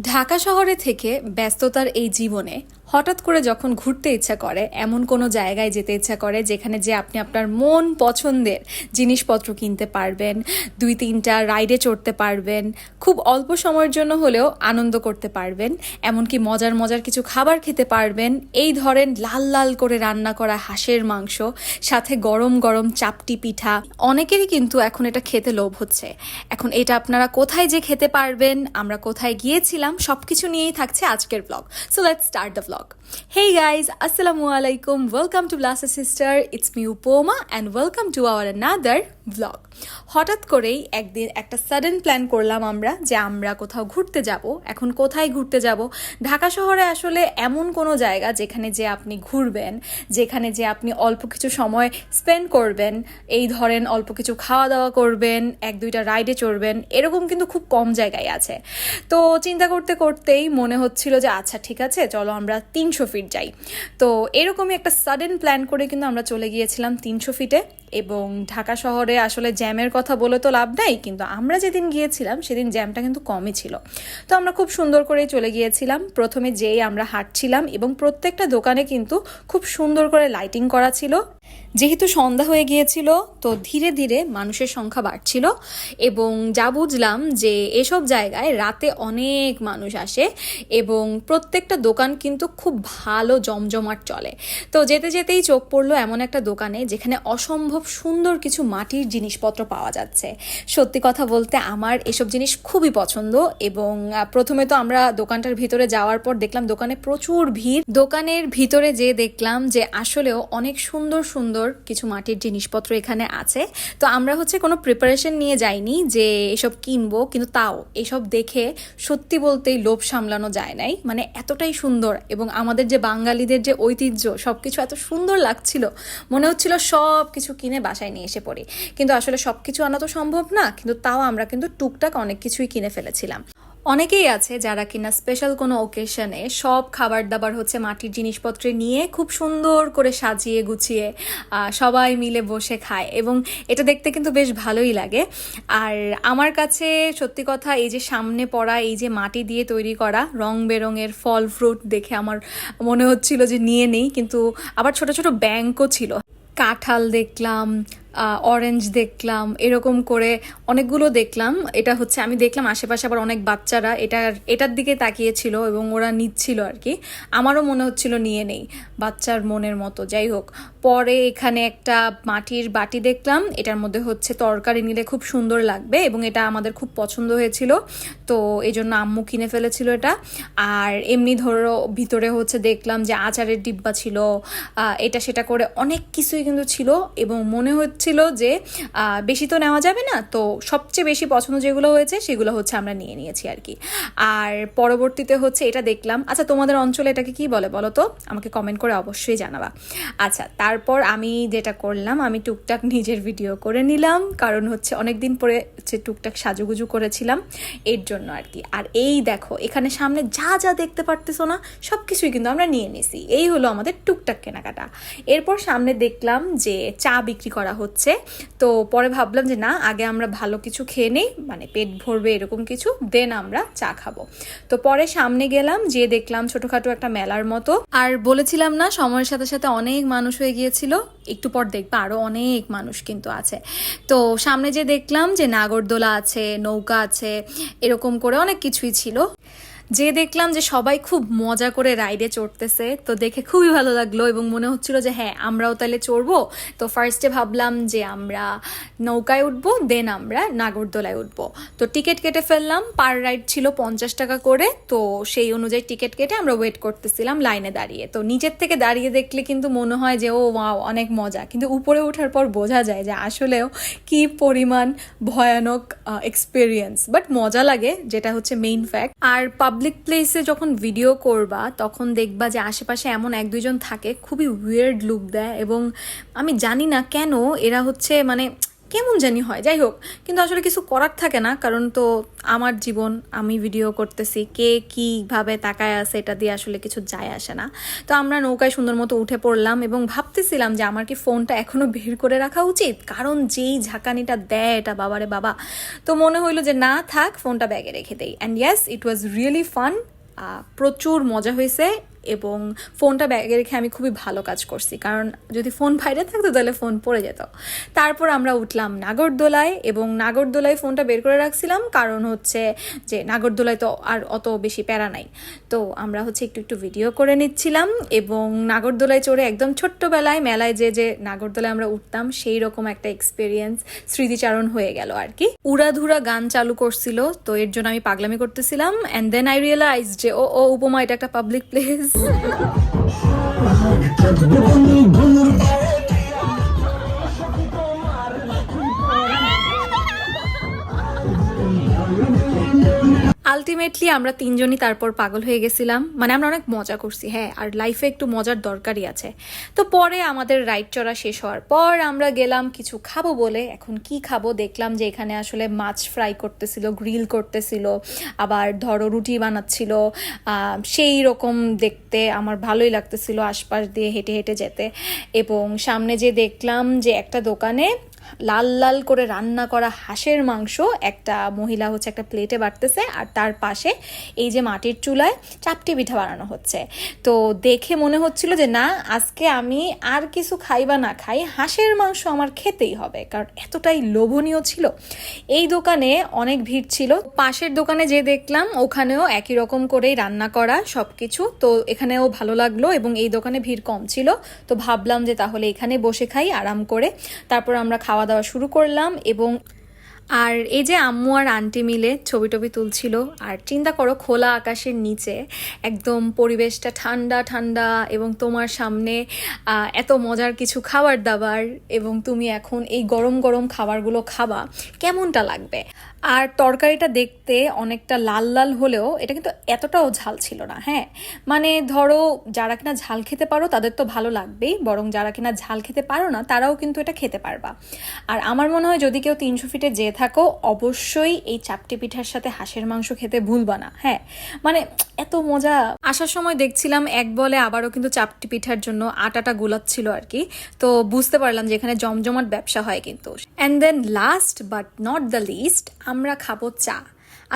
ঢাকা শহরে থেকে ব্যস্ততার এই জীবনে হঠাৎ করে যখন ঘুরতে ইচ্ছা করে, এমন কোনো জায়গায় যেতে ইচ্ছা করে যেখানে যে আপনি আপনার মন পছন্দের জিনিসপত্র কিনতে পারবেন, দুই তিনটা রাইডে চড়তে পারবেন, খুব অল্প সময়ের জন্য হলেও আনন্দ করতে পারবেন, এমনকি মজার মজার কিছু খাবার খেতে পারবেন। এই ধরেন লাল লাল করে রান্না করা হাঁসের মাংস, সাথে গরম গরম চাপটি পিঠা। অনেকেরই কিন্তু এখন এটা খেতে লোভ হচ্ছে। এখন এটা আপনারা কোথায় যে খেতে পারবেন, আমরা কোথায় গিয়েছিলাম, সবকিছু নিয়েই থাকছে আজকের vlog so let's start the vlog hey guys আসসালামু আলাইকুম welcome to ব্লাসা sister it's me Upoma and welcome to our another vlog হঠাৎ করেই একদিন একটা সাডেন প্ল্যান করলাম আমরা যে আমরা কোথাও ঘুরতে যাব। এখন কোথায় ঘুরতে যাব? ঢাকা শহরে আসলে এমন কোনো জায়গা যেখানে যে আপনি ঘুরবেন, যেখানে যে আপনি অল্প কিছু সময় স্পেন্ড করবেন, এই ধরেন অল্প কিছু খাওয়া দাওয়া করবেন, এক দুইটা রাইডে চড়বেন, এরকম কিন্তু খুব কম জায়গায় আছে। তো চিন্তা করতে করতেই মনে হচ্ছিল যে আচ্ছা ঠিক আছে, চলো আমরা তিনশো ফিট যাই। তো এরকমই একটা সাডেন প্ল্যান করে কিন্তু আমরা চলে গিয়েছিলাম তিনশো ফিটে এবং ঢাকা শহরে আসলে জ্যামের কথা বলে তো লাভ নাই, কিন্তু আমরা যেদিন গিয়েছিলাম সেদিন জ্যামটা কিন্তু কমই ছিল। তো আমরা খুব সুন্দর করে চলে গিয়েছিলাম। প্রথমে যেই আমরা হাঁটছিলাম এবং প্রত্যেকটা দোকানে কিন্তু খুব সুন্দর করে লাইটিং করা ছিল। যেহেতু সন্ধ্যা হয়ে গিয়েছিল, তো ধীরে ধীরে মানুষের সংখ্যা বাড়ছিল এবং যা বুঝলাম যে এসব জায়গায় রাতে অনেক মানুষ আসে এবং প্রত্যেকটা দোকান কিন্তু খুব ভালো জমজমাট চলে। তো যেতে যেতেই চোখ পড়ল এমন একটা দোকানে যেখানে অসম্ভব সুন্দর কিছু মাটির জিনিসপত্র পাওয়া যাচ্ছে। সত্যি কথা বলতে আমার এসব জিনিস খুবই পছন্দ এবং প্রথমে তো আমরা দোকানটার ভিতরে যাওয়ার পর দেখলাম দোকানে প্রচুর ভিড়। দোকানের ভিতরে যে দেখলাম যে আসলেও অনেক সুন্দর সুন্দর কিছু মাটির জিনিসপত্র এখানে আছে। তো আমরা হচ্ছে কোনো প্রিপারেশন নিয়ে যাইনি যে এসব কিনবো, কিন্তু তাও এসব দেখে সত্যি বলতেই লোভ সামলানো যায় নাই। মানে এতটাই সুন্দর এবং আমাদের যে বাঙালিদের যে ঐতিহ্য সব কিছু এত সুন্দর লাগছিল। মনে হচ্ছিল সব কিছু কিনে বাসায় নিয়ে এসে পড়ি। কিন্তু আসলে সব কিছু আনা তো সম্ভব না, কিন্তু তাও আমরা কিন্তু টুকটাক অনেক কিছুই কিনে ফেলেছিলাম। অনেকেই আছে যারা কিনা স্পেশাল কোনো ওকেশনে সব খাবার দাবার হচ্ছে মাটির জিনিসপত্রে নিয়ে খুব সুন্দর করে সাজিয়ে গুছিয়ে সবাই মিলে বসে খায় এবং এটা দেখতে কিন্তু বেশ ভালোই লাগে। আর আমার কাছে সত্যি কথা এই যে সামনে পড়া, এই যে মাটি দিয়ে তৈরি করা, রং বেরঙের ফল ফ্রুট দেখে আমার মনে হচ্ছিল যে নিয়ে নেই, কিন্তু আবার ছোট ছোট ব্যাংকও ছিল। কাঁঠাল দেখলাম অরেঞ্জ দেখলাম, এরকম করে অনেকগুলো দেখলাম। এটা হচ্ছে, আমি দেখলাম আশেপাশে আবার অনেক বাচ্চারা এটার এটার দিকে তাকিয়েছিল এবং ওরা নিচ্ছিল আর কি। আমারও মনে হচ্ছিল নিয়ে নেই, বাচ্চার মনের মতো। যাই হোক, পরে এখানে একটা মাটির বাটি দেখলাম, এটার মধ্যে হচ্ছে তরকারি নিলে খুব সুন্দর লাগবে এবং এটা আমাদের খুব পছন্দ হয়েছিল। তো এই জন্য আম্মু কিনে ফেলেছিল এটা। আর এমনি ধরো ভিতরে হচ্ছে দেখলাম যে আচারের ডিব্বা ছিল এটা সেটা করে অনেক কিছুই কিন্তু ছিল এবং মনে হচ্ছিল যে বেশি তো নেওয়া যাবে না, তো সবচেয়ে বেশি পছন্দ যেগুলো হয়েছে সেগুলো হচ্ছে আমরা নিয়ে নিয়েছি আর কি। আর পরবর্তীতে হচ্ছে এটা দেখলাম আচ্ছা তোমাদের অঞ্চলে এটাকে কি বলে বলো তো? আমাকে কমেন্ট করে অবশ্যই জানাবা। আচ্ছা তারপর আমি যেটা করলাম, আমি টুকটাক নিজের ভিডিও করে নিলাম, কারণ হচ্ছে অনেক দিন পরে হচ্ছে টুকটাক সাজুগুজু করেছিলাম এর জন্য আর কি। আর এই দেখো, এখানে সামনে যা যা দেখতে পারতেছো না সব কিছুই কিন্তু আমরা নিয়ে নিছি। এই হলো আমাদের টুকটাক কেনাকাটা। এরপর সামনে দেখলাম যে চা বিক্রি করা হচ্ছে। তো পরে ভাবলাম যে না, আগে আমরা ভালো কিছু খেয়ে নেই মানে পেট ভরবে এরকম কিছু, দেন আমরা চা খাব। তো পরে সামনে গেলাম যে দেখলাম ছোটখাটো একটা মেলার মতো। আর বলেছিলাম না, সময়ের সাথে সাথে অনেক মানুষ হয়ে গিয়েছিল। একটু পর দেখবে আরও অনেক মানুষ কিন্তু আছে। তো সামনে যে দেখলাম যে নাগরদোলা আছে, নৌকা আছে, এরকম করে অনেক কিছুই ছিল। যে দেখলাম যে সবাই খুব মজা করে রাইডে চড়তেছে, তো দেখে খুবই ভালো লাগল এবং মনে হচ্ছিল যে হ্যাঁ আমরাও তাহলে চড়বো। তো ফার্স্টে ভাবলাম যে আমরা নৌকায় উঠবো দেন আমরা নাগরদোলায় উঠবো। তো টিকিট কেটে ফেললাম, পার রাইড ছিল পঞ্চাশ টাকা করে, তো সেই অনুযায়ী টিকিট কেটে আমরা ওয়েট করতেছিলাম লাইনে দাঁড়িয়ে। তো নিচের থেকে দাঁড়িয়ে দেখলে কিন্তু মনে হয় যে, ও ওয়াও অনেক মজা। কিন্তু উপরে ওঠার পর বোঝা যায় যে আসলেও কি পরিমাণ ভয়ানক এক্সপিরিয়েন্স বাট মজা লাগে, যেটা হচ্ছে মেইন ফ্যাক্ট আর পাবলিক প্লেসে যখন ভিডিও করবা, তখন দেখবা যে আশেপাশে এমন এক দুজন থাকে, খুবই উইয়ার্ড লুক দেয় এবং আমি জানি না কেন এরা হচ্ছে মানে কেমন জানি হয়, যাই হোক। কিন্তু আসলে কিছু করার থাকে না, কারণ তো আমার জীবন, আমি ভিডিও করতেছি, কে কীভাবে তাকায় আছে এটা দিয়ে আসলে কিছু যায় আসে না। তো আমরা নৌকায় সুন্দর মতো উঠে পড়লাম এবং ভাবতেছিলাম যে আমার কি ফোনটা এখনও বের করে রাখা উচিত? কারণ যেই ঝাঁকানিটা দেয় এটা বাবারে বাবা। তো মনে হইল যে না, থাক, ফোনটা ব্যাগে রেখে দেই। And yes it was really fun প্রচুর মজা হয়েছে এবং ফোনটা ব্যাগে রেখে আমি খুবই ভালো কাজ করছি। কারণ যদি ফোন বাইরে থাকতো তাহলে ফোন পড়ে যেত। তারপর আমরা উঠলাম নাগরদোলায় এবং নাগরদোলায় ফোনটা বের করে রাখছিলাম। কারণ হচ্ছে যে নাগরদোলায় তো আর অত বেশি প্যারা নাই। তো আমরা হচ্ছে একটু একটু ভিডিও করে নিচ্ছিলাম এবং নাগরদোলায় চড়ে একদম ছোট্টবেলায় মেলায় যে যে নাগরদোলায় আমরা উঠতাম, সেই রকম একটা এক্সপিরিয়েন্স স্মৃতিচারণ হয়ে গেল আর কি। উড়াধুরা গান চালু করছিল, তো এর জন্য আমি পাগলামি করতেছিলাম। অ্যান্ড দেন আই রিয়েলাইজ যে, ও ও, উপমা, এটা একটা পাবলিক প্লেস görüşürüz. আলটিমেটলি আমরা তিনজনই তারপর পাগল হয়ে গেছিলাম। মানে আমরা অনেক মজা করছি হ্যাঁ আর লাইফে একটু মজার দরকারই আছে। তো পরে আমাদের রাইড চড়া শেষ হওয়ার পর আমরা গেলাম কিছু খাব বলে। এখন কি খাব? দেখলাম যে এখানে আসলে মাছ ফ্রাই করতেছিল গ্রিল করতেছিল, আবার ধরো রুটি বানাচ্ছিল। সেই রকম দেখতে আমার ভালোই লাগতেছিল, আশপাশ দিয়ে হেঁটে হেঁটে যেতে। এবং সামনে যে দেখলাম যে একটা দোকানে লাল লাল করে রান্না করা হাঁসের মাংস একটা মহিলা হচ্ছে একটা প্লেটে বাড়তেছে আর তার পাশে এই যে মাটির চুলায় চাপটি পিঠা বানানো হচ্ছে। তো দেখে মনে হচ্ছিল যে না, আজকে আমি আর কিছু খাই বা না খাই, হাঁসের মাংস আমার খেতেই হবে। কারণ এতটাই লোভনীয় ছিল। এই দোকানে অনেক ভিড় ছিল। পাশের দোকানে যে দেখলাম ওখানেও একই রকম করেই রান্না করা সব কিছু তো এখানেও ভালো লাগল এবং এই দোকানে ভিড় কম ছিল। তো ভাবলাম যে তাহলে এখানে বসে খাই, আরাম করে। তারপর আমরা খাওয়া দাওয়া শুরু করলাম এবং আর এই যে আম্মু আর আন্টি মিলে ছবি টবি তুলছিল, আর চিন্তা করো খোলা আকাশের নিচে একদম পরিবেশটা ঠান্ডা ঠান্ডা এবং তোমার সামনে এত মজার কিছু খাবার দাবার এবং তুমি এখন এই গরম গরম খাবারগুলো খাবা, কেমনটা লাগবে? আর তরকারিটা দেখতে অনেকটা লাল লাল হলেও এটা কিন্তু এতটাও ঝাল ছিল না হ্যাঁ? মানে ধরো যারা কিনা ঝাল খেতে পারো তাদের তো ভালো লাগবেই, বরং যারা কিনা ঝাল খেতে পারো না তারাও কিন্তু এটা খেতে পারবা। আর আমার মনে হয় যদি কেউ তিনশো ফিটে যেয়ে থাকো, অবশ্যই এই চাপটি পিঠার সাথে হাঁসের মাংস খেতে ভুলবা না। হ্যাঁ মানে এত মজা। আসার সময় দেখছিলাম এক বলে আবারও কিন্তু চাপটি পিঠার জন্য আটাটা গোলাচ্ছিল আর কি। তো বুঝতে পারলাম যে এখানে জমজমাট ব্যবসা হয় কিন্তু। And then last but not the least আমরা খাব চা।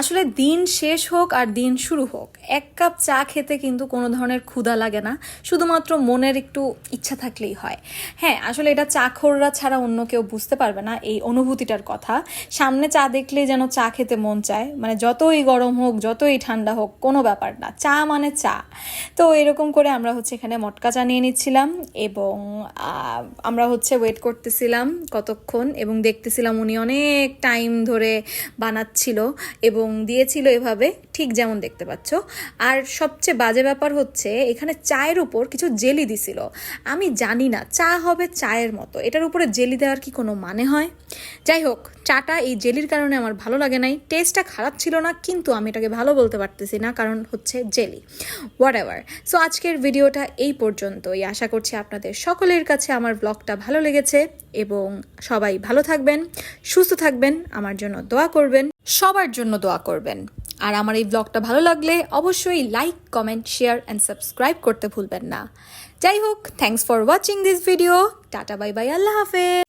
আসলে দিন শেষ হোক আর দিন শুরু হোক, এক কাপ চা খেতে কিন্তু কোনো ধরনের ক্ষুধা লাগে না, শুধুমাত্র মনের একটু ইচ্ছা থাকলেই হয়। হ্যাঁ আসলে এটা চাখররা ছাড়া অন্য কেউ বুঝতে পারবে না এই অনুভূতিটার কথা। সামনে চা দেখলেই যেন চা খেতে মন চায় মানে যতই গরম হোক, যতই ঠান্ডা হোক, কোনো ব্যাপার না, চা মানে চা। তো এরকম করে আমরা হচ্ছে এখানে মটকা চা নিয়ে নিচ্ছিলাম এবং আমরা হচ্ছে ওয়েট করতেছিলাম কতক্ষণ এবং দেখতেছিলাম উনি অনেক টাইম ধরে বানাচ্ছিল এবং দিয়েছিল এভাবে, ঠিক যেমন দেখতে পাচ্ছ। আর সবচেয়ে বাজে ব্যাপার হচ্ছে, এখানে চায়ের উপর কিছু জেলি দিছিল। আমি জানি না, চা হবে চায়ের মতো। এটার উপরে জেলি দেওয়ার কি কোনো মানে হয়? যাই হোক চাটা এই জেলির কারণে আমার ভালো লাগে নাই। টেস্টটা খারাপ ছিল না, কিন্তু আমি এটাকে ভালো বলতে পারতেছি না, কারণ হচ্ছে জেলি। হোয়াট এভার সো আজকের ভিডিওটা এই পর্যন্তই। আশা করছি আপনাদের সকলের কাছে আমার ব্লগটা ভালো লেগেছে এবং সবাই ভালো থাকবেন, সুস্থ থাকবেন, আমার জন্য দোয়া করবেন, সবার জন্য দোয়া করবেন। আর আমার এই ব্লগটা ভালো লাগলে অবশ্যই like comment share and subscribe করতে ভুলবেন না। যাই হোক thanks for watching this video tata bye bye আল্লাহ হাফেজ।